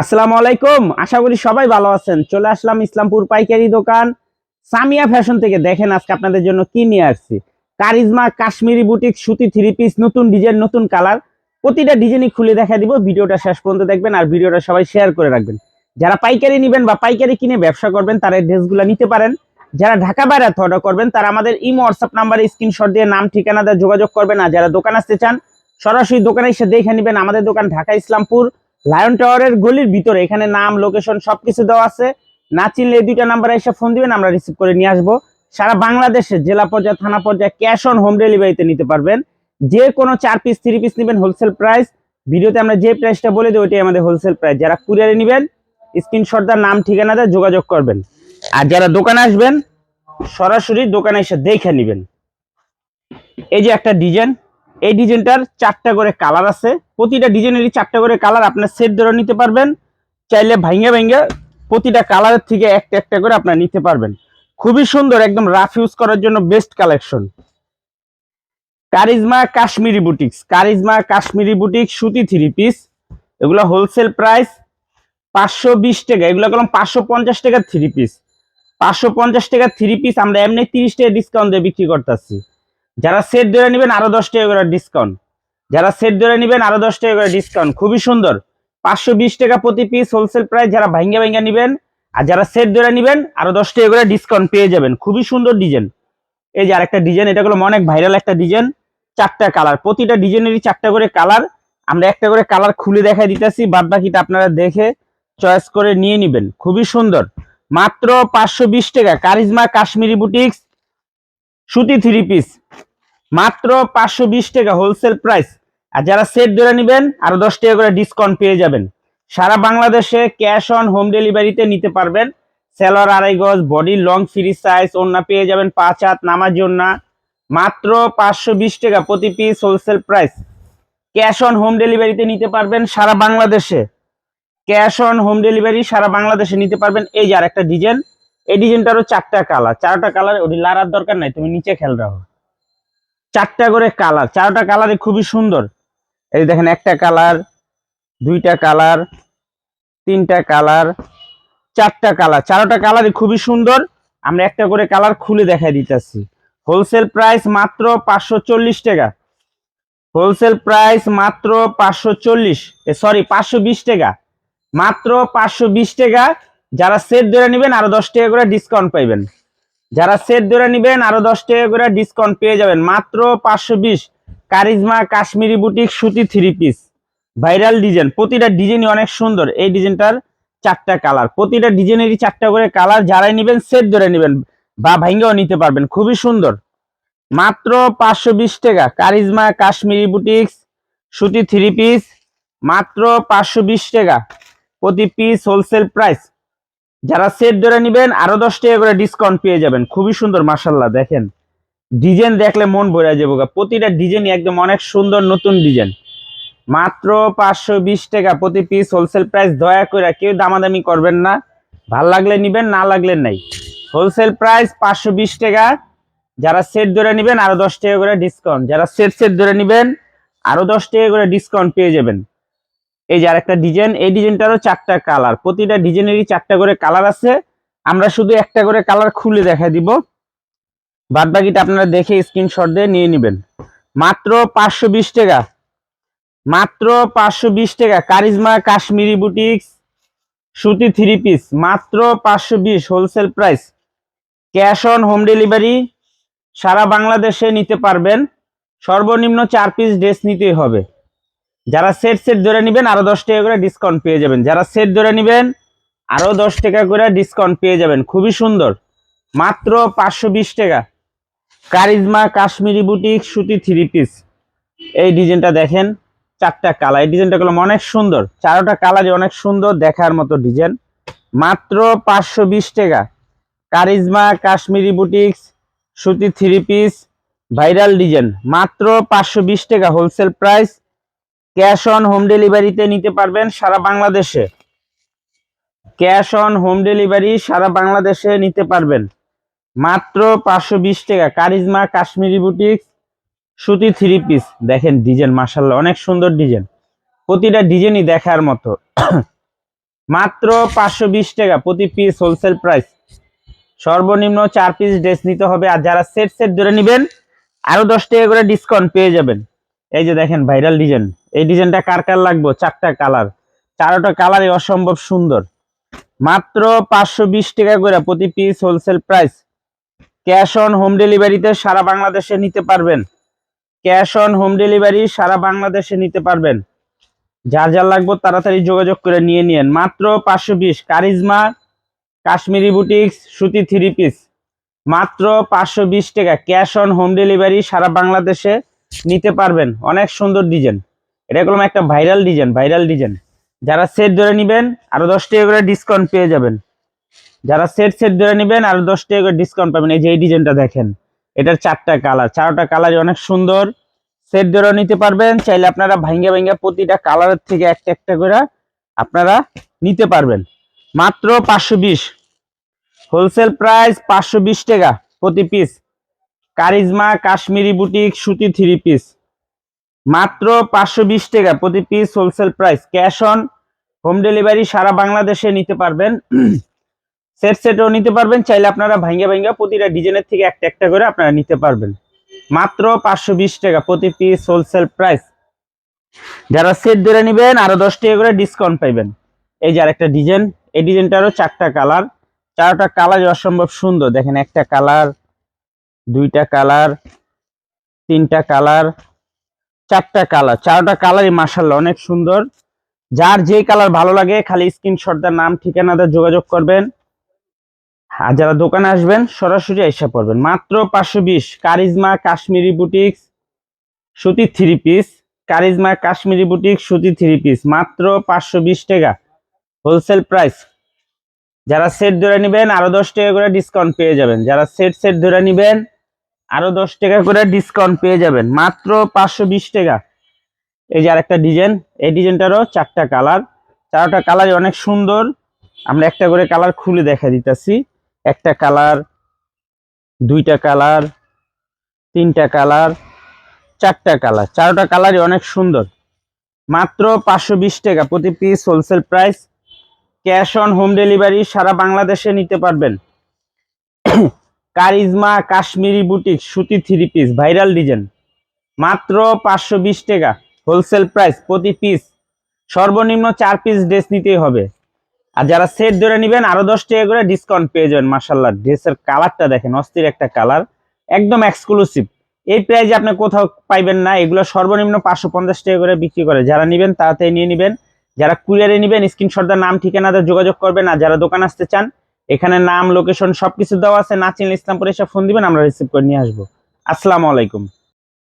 আসসালামু আলাইকুম। আশা করি সবাই ভালো আছেন। চলে আসলাম ইসলামপুর পাইকারি দোকান। সামিয়া ফ্যাশন থেকে দেখেন আজকে আপনাদের জন্য কি নিয়ে আসছি। কারিজমা কাশ্মীরি বুটিক, সুতি থ্রি পিস নতুন ডিজাইন নতুন কালার প্রতিটা ডিজাইনই খুলে দেখা দিব। ভিডিওটা শেষ পর্যন্ত দেখবেন আর ভিডিওটা সবাই শেয়ার করে রাখবেন। যারা পাইকারি নেবেন বা পাইকারি কিনে ব্যবসা করবেন, তারা ড্রেসগুলো নিতে পারেন। যারা ঢাকা বাইরে অর্ডার করবেন, তারা আমাদের ইমো হোয়াটসঅ্যাপ নাম্বারে স্ক্রিনশট দিয়ে নাম, ঠিকানা দিয়ে যোগাযোগ করবেন। আর যারা দোকান আসতে চান, সরাসরি দোকানে এসে দেখে নেবেন। আমাদের দোকান ঢাকা ইসলামপুর। লায়ন টাওয়ারের গলির ভিতরে, এখানে নাম লোকেশন সবকিছু দেওয়া আছে। না চিনলে দুইটা নাম্বারে এসে ফোন দিবেন, আমরা রিসিভ করে নিয়ে আসব। সারা বাংলাদেশে জেলা পর্যায়ে, থানা পর্যায়ে ক্যাশ অন হোম ডেলিভারিতে নিতে পারবেন। যে কোনো চার পিস থ্রি পিস নেবেন হোলসেল প্রাইস ভিডিওতে আমরা যে প্রাইসটা বলে দিই ওইটাই আমাদের হোলসেল প্রাইস যারা কুরিয়ারে নেবেন স্ক্রিনশট দার নাম, ঠিকানা দিয়ে যোগাযোগ করবেন। আর যারা দোকানে আসবেন, সরাসরি দোকানে এসে দেখে নেবেন। এই যে একটা ডিজাইন এই ডিজাইনটার চারটা করে কালার আছে। প্রতিটা ডিজাইনেরই চারটা করে কালার আপনার সেট ধরে নিতে পারবেন। চাইলে ভাইঙ্গা ভাইঙ্গা প্রতিটা কালারের থেকে একটা একটা করে আপনার নিতে পারবেন। খুবই সুন্দর, একদম রাফ ইউজ করার জন্য best collection Karishma Kashmiri boutiques Karishma Kashmiri boutique সুতি থ্রি পিস এগুলো হোলসেল প্রাইস পাঁচশো বিশ টাকা। এগুলো করলাম পাঁচশো পঞ্চাশ টাকার থ্রি পিস পাঁচশো পঞ্চাশ টাকার থ্রি পিস আমরা এমনি তিরিশ টাকা ডিসকাউন্ট দিয়ে বিক্রি করতেছি। যারা সেট ধরে নেবেন আরও দশ টাকা করে ডিসকাউন্ট যারা সেট ধরে নেবেন আরও দশ টাকা করে ডিসকাউন্ট খুবই সুন্দর। পাঁচশো বিশ টাকা প্রতি পিস হোলসেল প্রাইস যারা ভাঙ্গা ভাঙ্গা নেবেন আর যারা সেট ধরে নেবেন আরও দশ টাকা করে ডিসকাউন্ট পেয়ে যাবেন। খুবই সুন্দর ডিজাইন এই যে আরেকটা ডিজাইন এটা হলো অনেক ভাইরাল একটা ডিজাইন চারটা কালার প্রতিটা ডিজাইনেরই চারটা করে কালার আমরা একটা করে কালার খুলে দেখাই দিতেছি। বাদ বাকিটা আপনারা দেখে চয়েস করে নিয়ে নেবেন। খুবই সুন্দর। মাত্র পাঁচশো বিশ টাকা। কারিজমা কাশ্মীরি বুটিক্স সুতি থ্রি পিস মাত্র পাঁচশো বিশ টাকা হোলসেল প্রাইস আর যারা সেট ধরে নেবেন, আরও দশ টাকা করে ডিসকাউন্ট পেয়ে যাবেন। সারা বাংলাদেশে ক্যাশ অন হোম ডেলিভারিতে নিতে পারবেন। সেলর আড়াই গজ বডি লং ফ্রি সাইজ ওন্না পেয়ে যাবেন পাঁচ হাত নামার জন্য মাত্র পাঁচশো বিশ টাকা প্রতি piece wholesale price cash on home ডেলিভারিতে নিতে পারবেন সারা বাংলাদেশে। ক্যাশ অন হোম ডেলিভারি সারা বাংলাদেশে নিতে পারবেন। এই যে আরেকটা ডিজাইন এই ডিজাইনটারও চারটা কালার। চারটা কালার ওটি লারার দরকার নাই, তুমি নিচে খেল রাখো। চারটা করে কালার, চারটা কালারে খুবই সুন্দর। এই দেখেন একটা কালার, দুইটা কালার, তিনটা কালার, চারটা কালার। চারটা কালারই খুবই সুন্দর। আমরা একটা করে কালার খুলে দেখাই দিতেছি। হোলসেল প্রাইস মাত্র পাঁচশো চল্লিশ টাকা। হোলসেল প্রাইস মাত্র পাঁচশো চল্লিশ সরি, পাঁচশো বিশ টাকা। মাত্র পাঁচশো বিশ টাকা যারা সেট ধরে নেবেন আরও দশ টাকা করে ডিসকাউন্ট পাইবেন। যারা সেট ধরে নেবেন আরও দশ টাকা করে ডিসকাউন্ট পেয়ে যাবেন। মাত্র পাঁচশো বিশ কারিজমা কাশ্মীরি বুটিক সুতি থ্রি পিস ভাইরাল ডিজাইন প্রতিটা ডিজাইনই অনেক সুন্দর। এই ডিজাইনটার চারটা কালার প্রতিটা ডিজাইনেরই চারটা করে কালার যারাই নেবেন সেট ধরে নেবেন বা ভাঙ্গেও নিতে পারবেন। খুবই সুন্দর। মাত্র পাঁচশো বিশ টাকা কারিজমা কাশ্মীরি বুটিক্স সুতি থ্রি পিস মাত্র পাঁচশো বিশ টাকা। প্রতি পিস হোলসেল প্রাইস যারা সেট ধরে নেবেন, আরও দশ টাকা করে ডিসকাউন্ট পেয়ে যাবেন। খুবই সুন্দর মাসাল্লাহ দেখেন। ডিজাইন দেখলে মন ভরে যাব প্রতিটা ডিজাইনই একদম অনেক সুন্দর নতুন ডিজাইন। মাত্র পাঁচশো বিশ টাকা প্রতি পিস হোলসেল প্রাইস দয়া করে কেউ দামাদামি করবেন না। ভালো লাগলে নিবেন, না লাগলে নাই। হোলসেল প্রাইস পাঁচশো বিশ টাকা। যারা সেট ধরে নেবেন, আরও দশ টাকা করে ডিসকাউন্ট যারা সেট সেট ধরে নেবেন, আরও দশ টাকা করে ডিসকাউন্ট পেয়ে যাবেন। এই যে আরেকটা ডিজাইন এই ডিজাইনটারও চারটা কালার প্রতিটা ডিজাইনেরই চারটা করে কালার আছে। আমরা শুধু একটা করে কালার খুলে দেখা দিব। বাদ বাকিটা আপনারা দেখে স্ক্রিনশট দিয়ে নিয়ে নেবেন। মাত্র পাঁচশো বিশ টাকা। মাত্র পাঁচশো বিশ টাকা। কারিজমা কাশ্মীরি বুটিক্স সুতি থ্রি পিস মাত্র পাঁচশো বিশ wholesale price cash on home delivery সারা বাংলাদেশে নিতে পারবেন। সর্বনিম্ন চার পিস ড্রেস নিতেই হবে। যারা সেট সেট ধরে নেবেন, আরও দশ টাকা করে ডিসকাউন্ট পেয়ে যাবেন। যারা সেট ধরে নেবেন, আরও দশ টাকা করে ডিসকাউন্ট পেয়ে যাবেন। খুবই সুন্দর। মাত্র পাঁচশো বিশ টাকা। কারিজমা কাশ্মীরি বুটিক, সুতি থ্রি পিস এই ডিজাইনটা দেখেন, চারটা কালার। এই ডিজাইনটা করলাম অনেক সুন্দর। চারোটা কালারই অনেক সুন্দর দেখার মতো ডিজাইন। মাত্র পাঁচশো বিশ টাকা। কারিজমা কাশ্মীরি বুটিক্স, সুতি থ্রি পিস ভাইরাল ডিজাইন। মাত্র পাঁচশো বিশ টাকা wholesale price. Cash on home ডেলিভারিতে নিতে পারবেন সারা বাংলাদেশে। ক্যাশ অন হোম ডেলিভারি সারা বাংলাদেশে নিতে পারবেন। মাত্র পাঁচশো বিশ টাকা। কারিজমা কাশ্মীরি বুটিক্স, সুতি থ্রি পিস দেখেন ডিজাইন মাসাল্লাহ অনেক সুন্দর ডিজাইন। প্রতিটা ডিজাইনই দেখার মতো। মাত্র পাঁচশো বিশ টাকা প্রতি পিস হোলসেল প্রাইস সর্বনিম্ন চার পিস ড্রেস নিতে হবে আর যারা সেট সেট ধরে নেবেন, আরও দশ টাকা করে ডিসকাউন্ট পেয়ে যাবেন। এই যে দেখেন ভাইরাল ডিজাইন এই ডিজাইনটা কার কার লাগবে? চারটা কালার। চারোটা কালারই অসম্ভব সুন্দর। মাত্র পাঁচশো বিশ টাকা করে প্রতি piece wholesale price cash on home ডেলিভারিতে সারা বাংলাদেশে নিতে পারবেন। ক্যাশ অন হোম ডেলিভারি সারা বাংলাদেশে নিতে পারবেন। যার যার লাগবে তাড়াতাড়ি যোগাযোগ করে নিয়ে নিন মাত্র পাঁচশো বিশ। কারিজমা, কাশ্মীরি বুটিক্স সুতি থ্রি পিস মাত্র পাঁচশো বিশ টাকা। ক্যাশ অন হোম ডেলিভারি সারা বাংলাদেশে নিতে পারবেন। অনেক সুন্দর ডিজাইন। এটা কোনো একটা ভাইরাল ডিজাইন ভাইরাল ডিজাইন যারা সেট ধরে নেবেন, আরও দশ টাকা করে ডিসকাউন্ট পেয়ে যাবেন। যারা সেট সেট ধরে নেবেন, আরও দশ টাকা করে ডিসকাউন্ট পাবেন। এই যে এই ডিজাইনটা দেখেন, এটার চারটা কালার চারটা কালারই অনেক সুন্দর। সেট ধরে নিতে পারবেন, চাইলে আপনারা ভাঙ্গা ভাঙ্গা প্রতিটা কালারের থেকে একটা একটা করে আপনারা নিতে পারবেন। মাত্র পাঁচশো বিশ। হোলসেল প্রাইস পাঁচশো বিশ টাকা প্রতি পিস কারিজমা, কাশ্মীরি বুটিক সুতি থ্রি পিস মাত্র পাঁচশো বিশ টাকা প্রতি piece wholesale price cash on home delivery সারা বাংলাদেশে নিতে পারবেন। সেট সেটও নিতে পারবেন। চাইলে আপনারা ভাঙ্গা ভাঙ্গা প্রতিটা ডিজাইনের থেকে একটা একটা করে আপনারা নিতে পারবেন। মাত্র পাঁচশো বিশ টাকা প্রতি পিস হোলসেল প্রাইস যারা সেট ধরে নেবেন, আরও দশ টাকা করে ডিসকাউন্ট পাইবেন। এই যে আরেকটা ডিজাইন, এই ডিজাইনটারও চারটা কালার। চারটা কালার অসম্ভব সুন্দর। দেখেন একটা কালার, দুইটা কালার, তিনটা কালার। চারটা কালার চারটা কালারই মাসাল্লাহ অনেক সুন্দর। যার যে কালার ভালো লাগে, খালি স্ক্রিনশটটার নাম, ঠিকানাতে যোগাযোগ করবেন। আর যারা দোকানে আসবেন, সরাসরি এসে পড়বেন। মাত্র পাঁচশো বিশ। কারিজমা কাশ্মীরি বুটিক্স, সুতি three piece Charisma Kashmiri boutique সুতি থ্রি পিস মাত্র পাঁচশো বিশ টাকা। হোলসেল প্রাইস যারা সেট ধরে নেবেন, আরও দশ টাকা করে ডিসকাউন্ট পেয়ে যাবেন। যারা সেট সেট ধরে নেবেন আরও দশ টাকা করে ডিসকাউন্ট পেয়ে যাবেন। মাত্র পাঁচশো বিশ টাকা। এই যে আরেকটা ডিজাইন এই ডিজাইনটারও চারটা কালার চারটা কালারই অনেক সুন্দর। আমরা একটা করে কালার খুলে দেখা দিতেছি। একটা কালার দুইটা কালার তিনটা কালার চারটা কালার চারটা কালারই অনেক সুন্দর। মাত্র পাঁচশো বিশ টাকা প্রতি piece wholesale price cash on home delivery সারা বাংলাদেশে নিতে পারবেন। কারিজমা কাশ্মীরি বুটিক, সুতি থ্রি পিস ভাইরাল ডিজাইন মাত্র পাঁচশো বিশ টাকা হোলসেল প্রাইস প্রতি পিস সর্বনিম্ন চার পিস ড্রেস নিতেই হবে। আর যারা সেট ধরে নেবেন, আরও দশ টাকা করে ডিসকাউন্ট পেয়ে যাবেন মার্শাল্লাহ ড্রেসের কালারটা দেখেন, অস্থির একটা কালার একদম এক্সক্লুসিভ এই প্রাইজে আপনি কোথাও পাইবেন না, এগুলো সর্বনিম্ন পাঁচশো পঞ্চাশ টাকা করে বিক্রি করে। যারা নেবেন, তাড়াতাড়ি নিয়ে নেবেন। যারা কুরিয়ারে নেবেন স্ক্রিনশটদার নাম, ঠিকানাতে যোগাযোগ করবেন। আর যারা দোকান আসতে চান এখানে নাম লোকেশন সবকিছু দেওয়া আছে। নাচিল ইসলামপুরে এসে ফোন দিবেন, আমরা রিসিভ করে নিয়ে আসব। আসসালামু আলাইকুম।